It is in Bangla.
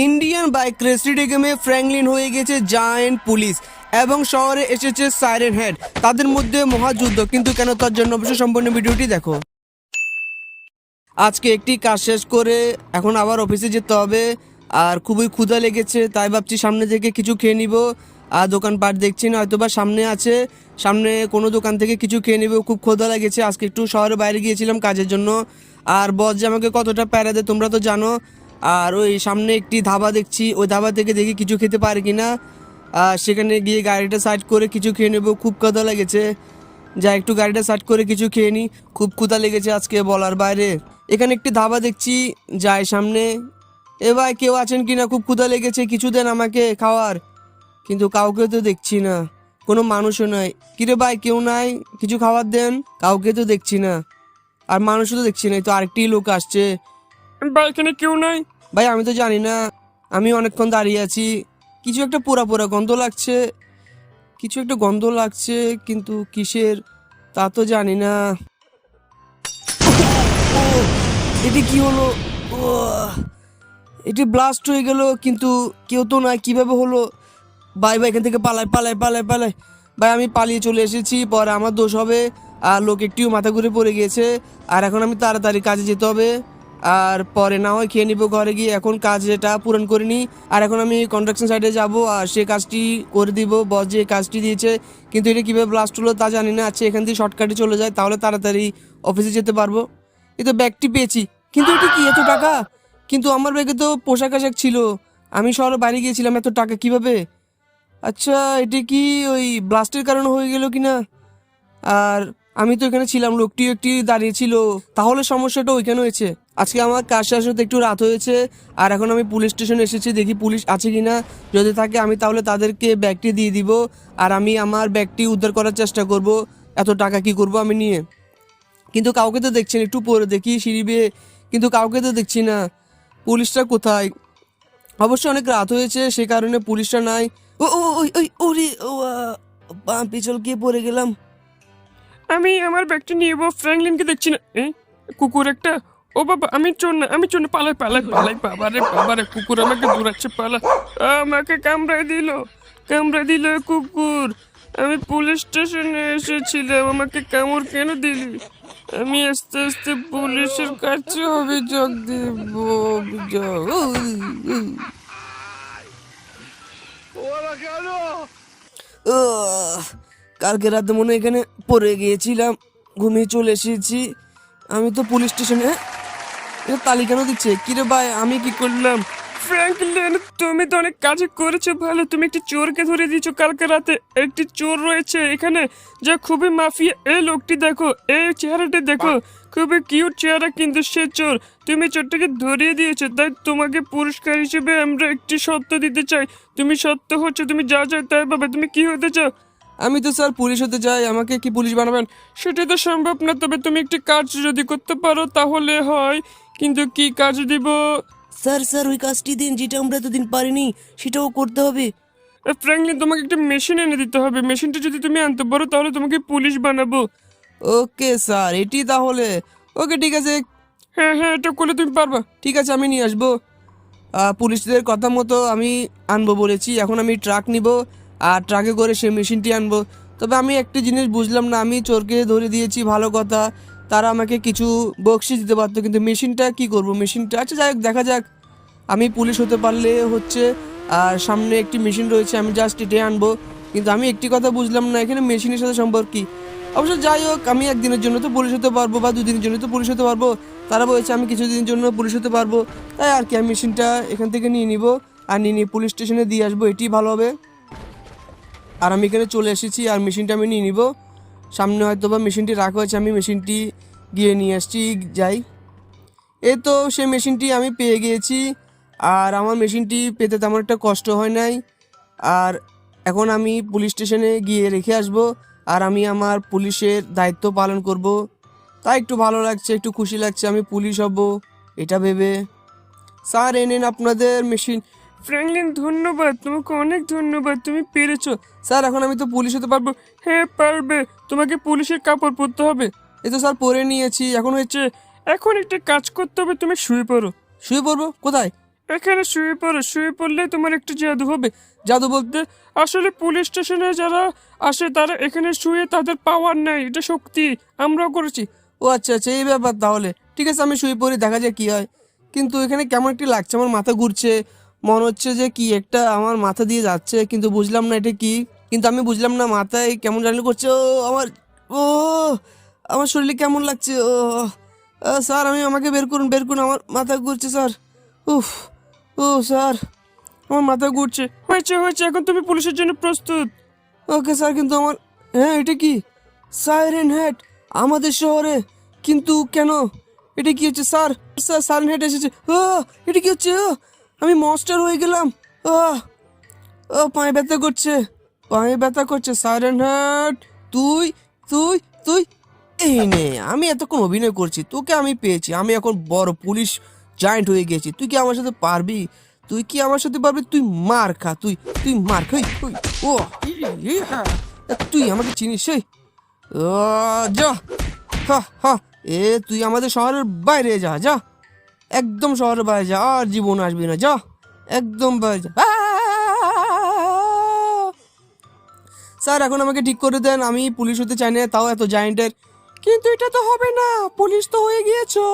ইন্ডিয়ান বাইক রেসিডি গেমে ফ্র্যাঙ্কলিন হয়ে গেছে জায়েন্ট পুলিশ এবং শহরে এসেছে সাইরেন হেড তাদের মধ্যে মহাযুদ্ধ, কিন্তু কেন তার জন্য অবশ্যই সম্পূর্ণ ভিডিওটি দেখো। আজকে একটি কাজ শেষ করে এখন আবার অফিসে যেতে হবে। আর খুবই ক্ষুধা লেগেছে, তাই ভাবছি সামনে থেকে কিছু খেয়ে নিব। আর দোকানপাট দেখছি না হয়তো বা সামনে আছে। সামনে কোনো দোকান থেকে কিছু খেয়ে নিব, খুব ক্ষুধা লেগেছে। আজকে একটু শহরের বাইরে গিয়েছিলাম কাজের জন্য। আর বস যে আমাকে কতটা প্যারা দেয় তোমরা তো জানো। আর ওই সামনে একটি ধাবা দেখছি। ওই ধাবা থেকে দেখি কিছু খেতে পারি কিনা। আর সেখানে গিয়ে গাড়িটা সাইড করে কিছু খেয়ে নেব। খুব ক্ষুধা লেগেছে। যা একটু গাড়িটা সাইড করে কিছু খেয়ে নিই খুব ক্ষুধা লেগেছে আজকে বলার বাইরে। এখানে একটি ধাবা দেখছি। যাই সামনে। এ ভাই, কেউ আছেন কি না খুব ক্ষুধা লেগেছে। কিছু দেন আমাকে খাওয়ার। কিন্তু কাউকে তো দেখছি না। কোনো মানুষও নাই। কিরে ভাই, কেউ নাই? কিছু খাবার দেন? কাউকে তো দেখছি না। আর মানুষও তো দেখছি না। তো আরেকটি লোক আসছে। ভাই, এখানে কেউ নাই। ভাই, আমি তো জানি না। আমি অনেকক্ষণ দাঁড়িয়ে আছি। কিছু একটা পোড়া পোড়া গন্ধ লাগছে। কিছু একটা গন্ধ লাগছে, কিন্তু কিসের? তা তো জানি না। এটি কি হলো? এটি ব্লাস্ট হয়ে গেল, কিন্তু কেউ তো নয়, কীভাবে হলো? ভাই ভাই, এখান থেকে পালাই পালাই পালাই পালাই। ভাই, আমি পালিয়ে চলে এসেছি, পরে আমার দোষ হবে। আর লোক একটিও মাথা ঘুরে পড়ে গিয়েছে। আর এখন আমি তাড়াতাড়ি কাজে যেতে হবে। আর পরে না হয় খেয়ে নিবো ঘরে গিয়ে। এখন কাজ যেটা পূরণ করে নিই আর এখন আমি কন্ট্রাকশন সাইডে যাব আর সে কাজটি করে দিব। বস যে কাজটি দিয়েছে, কিন্তু এটা কীভাবে ব্লাস্ট হলো তা জানি না। আচ্ছা এখান থেকে শর্টকাটে চলে যায়, তাহলে তাড়াতাড়ি অফিসে যেতে পারব। এই তো ব্যাগটি পেয়েছি। কিন্তু এটা কি এত টাকা? কিন্তু আমার ব্যাগে তো পোশাক আশাক ছিল। আমি শহরে বাইরে গিয়েছিলাম এত টাকা কীভাবে? আচ্ছা এটি কি ওই ব্লাস্টের কারণে হয়ে গেল কি না আর আমি তো এখানে ছিলাম, লোকটিও একটি দাঁড়িয়ে ছিল। তাহলে সমস্যাটা ওইখানে হয়েছে। আজকে আমার কাজ শেষ হতে একটু রাত হয়েছে, আর এখন আমি পুলিশ স্টেশনে এসেছি, দেখি পুলিশ আছে কি না যদি থাকে আমি তাহলে তাদেরকে ব্যাগটি দিয়ে দিব, আর আমি আমার ব্যাগটি উদ্ধার করার চেষ্টা করব, এত টাকা কি করব আমি নিয়ে। কিন্তু কাউকে তো দেখছি না, একটু পরে দেখি সিঁড়ি বেয়ে, কিন্তু কাউকে তো দেখছি না। পুলিশটা কোথায়? অবশ্য অনেক রাত হয়েছে, সে কারণে পুলিশটা নাই। ও ওই ওই, ওরে, ও পিছল গিয়ে পড়ে গেলাম। আমি আমার ব্যাগটি নিয়ে ফ্র্যাঙ্কলিনকে দেখছি না। কুকুর একটা? ও বাবা, আমি চোর আমি চোর না, পালাই পালাই পালাই, বাবা রে বাবা রে, কুকুর আমাকে দৌড়াচ্ছে, পালা। আমাকে কামড়ায় দিল কামড়ায় দিল কুকুর। আমি পুলিশ স্টেশনে এসেছিলাম, আমাকে কামড় কেন দিলি? আমি আস্তে আস্তে পুলিশের কাছে অভিযোগ দেব, অভিযোগ কালকে রাতে মনে এখানে পড়ে গিয়েছিলাম, ঘুমিয়ে চলে এসেছি। আমি তো পুলিশ স্টেশনে এটা তালি কেন দিচ্ছে। কিরে ভাই আমি কি করলাম? ফ্র্যাঙ্কলিন তুমি তো অনেক কাজ করেছ ভালো। তুমি একটি চোরকে ধরে দিয়েছ কালকে রাতে। একটি চোর রয়েছে এখানে যা খুবই মাফিয়া। এই লোকটি দেখো এই চেহারাটি দেখো। খুবই কিউট চেহারা কিন্তু সে চোর। তুমি চোরটাকে ধরিয়ে দিয়েছ তাই তোমাকে পুরস্কার হিসেবে আমরা একটি সত্য দিতে চাই। তুমি সত্য হচ্ছ তুমি যা চাই তাই পাবে। তুমি কি হতে চাও? আমি তো স্যার পুলিশ হতে চাই আমাকে কি পুলিশ বানাবেন? সেটা তো সম্ভব না তবে তুমি একটি কাজ যদি করতে পারো তাহলে হয় কিন্তু কি কাজ দিব? স্যার স্যার ওই কাজটি দিন যেটা আমরা এতদিন পারিনি সেটাও করতে হবে। ফ্র্যাঙ্কলিন তোমাকে একটা মেশিন এনে দিতে হবে। মেশিনটা যদি তুমি আনতে পারো তাহলে তোমাকে পুলিশ বানাবো। ওকে স্যার এটি তাহলে। ওকে ঠিক আছে। হ্যাঁ হ্যাঁ এটা করলে তুমি পারবা। ঠিক আছে আমি নিয়ে আসব। পুলিশদের কথা মতো আমি আনব বলেছি। এখন আমি ট্রাক নিব আর ট্রাকে করে সেই মেশিনটি আনব। তবে আমি একটি জিনিস বুঝলাম না আমি চোরকে ধরে দিয়েছি ভালো কথা। তারা আমাকে কিছু বকশিস দিতে পারতো কিন্তু মেশিনটা কি করব? মেশিনটা আচ্ছা যাই হোক, দেখা যাক। আমি পুলিশ হতে পারলে হচ্ছে, আর সামনে একটি মেশিন রয়েছে, আমি জাস্ট এটে আনব। কিন্তু আমি একটি কথা বুঝলাম না, এখানে মেশিনের সাথে সম্পর্ক কি? অবশ্য যাই হোক, আমি একদিনের জন্য তো পুলিশ হতে পারব, বা দুদিনের জন্য তো পুলিশ হতে পারব। তারা বলেছে আমি কিছুদিনের জন্য পুলিশ হতে পারব। তাই আর কি, আমি মেশিনটা এখান থেকে নিয়ে নিব, আর নিয়ে নিয়ে পুলিশ স্টেশনে দিয়ে আসব, এটি ভালো হবে। আর আমি এখানে চলে এসেছি, আর মেশিনটা আমি নিয়ে নিব। সামনে হয়তো বা মেশিনটি রাখা হয়েছে, আমি মেশিনটি গিয়ে নিয়ে আসছি, যাই। এ তো সে মেশিনটি আমি পেয়ে গিয়েছি। আর আমার মেশিনটি পেতে তেমন একটা কষ্ট হয় নাই। আর এখন আমি পুলিশ স্টেশনে গিয়ে রেখে আসব আর আমি আমার পুলিশের দায়িত্ব পালন করব। তাই একটু ভালো লাগছে, একটু খুশি লাগছে, আমি পুলিশ হব, এটা ভেবে। স্যার এনেন আপনাদের মেশিন। ফ্র্যাঙ্কলিন, ধন্যবাদ, তোমাকে অনেক ধন্যবাদ, তুমি পেরেছ। স্যার, এখন আমি তো পুলিশ হতে পারব। হ্যাঁ পারবে। তোমাকে পুলিশের কাপড় পরতে হবে। এই তো স্যার পরে নিয়েছি এখন হচ্ছে এখন একটা কাজ করতে হবে তুমি শুয়ে পড়ো। শুয়ে পড়ব? কোথায়? এখানে শুয়ে পড়ো শুয়ে পড়লে তোমার একটু জাদু হবে। জাদু বলতে আসলে পুলিশ স্টেশনে যারা আসে তারা এখানে শুয়ে তাদের পাওয়ার নেই এটা শক্তি আমরাও করেছি। ও আচ্ছা আচ্ছা এই ব্যাপার তাহলে। ঠিক আছে আমি শুয়ে পড়ি দেখা যায় কি হয়। কিন্তু এখানে কেমন একটি লাগছে আমার মাথা ঘুরছে। মনে হচ্ছে যে কি একটা আমার মাথা দিয়ে যাচ্ছে কিন্তু বুঝলাম না এটা কি। কিন্তু আমি বুঝলাম না মাথায় কেমন জানি করছে। ও আমার ও আমার শরীরে কেমন লাগছে? ও স্যার, আমি আমাকে বের করুন বের করুন, আমার মাথা ঘুরছে, স্যার। উফ, ও, স্যার, আমার মাথা ঘুরছে। হয়েছে হয়েছে, এখন তুমি পুলিশের জন্য প্রস্তুত। ওকে, স্যার, কিন্তু আমার হ্যাঁ এটা কি? সাইরেন হেড, আমাদের শহরে। কিন্তু কেন? এটা কি হচ্ছে, স্যার? স্যার, সাইরেন হেড এসেছে। ও, এটা কি হচ্ছে আমি মনস্টার হয়ে গেলাম। ও ও, পায়ে ব্যথা করছে। পায়ে ব্যথা করছে, সাইরেন হেড। তুই তুই তুই এই নে আমি এতক্ষণ অভিনয় করছি তোকে আমি পেয়েছি আমি এখন বড় পুলিশ জয়েন্ট হয়ে গেছি তুই কি আমার সাথে পারবি তুই কি আমার সাথে পারবি তুই মার খা তুই তুই মার খাই ও হ্যাঁ। তুই আমাকে চিনিস সেই যা এ তুই আমাদের শহরের বাইরে যা যা একদম শহরের বাইরে যা আর জীবন আসবি না যা একদম বাইরে যা! স্যার এখন আমাকে ঠিক করে দেন আমি পুলিশ হতে চাই না তাও এত জায়েন্টের কিন্তু এটা তো হবে না। পুলিশ তো হয়ে গিয়েছো।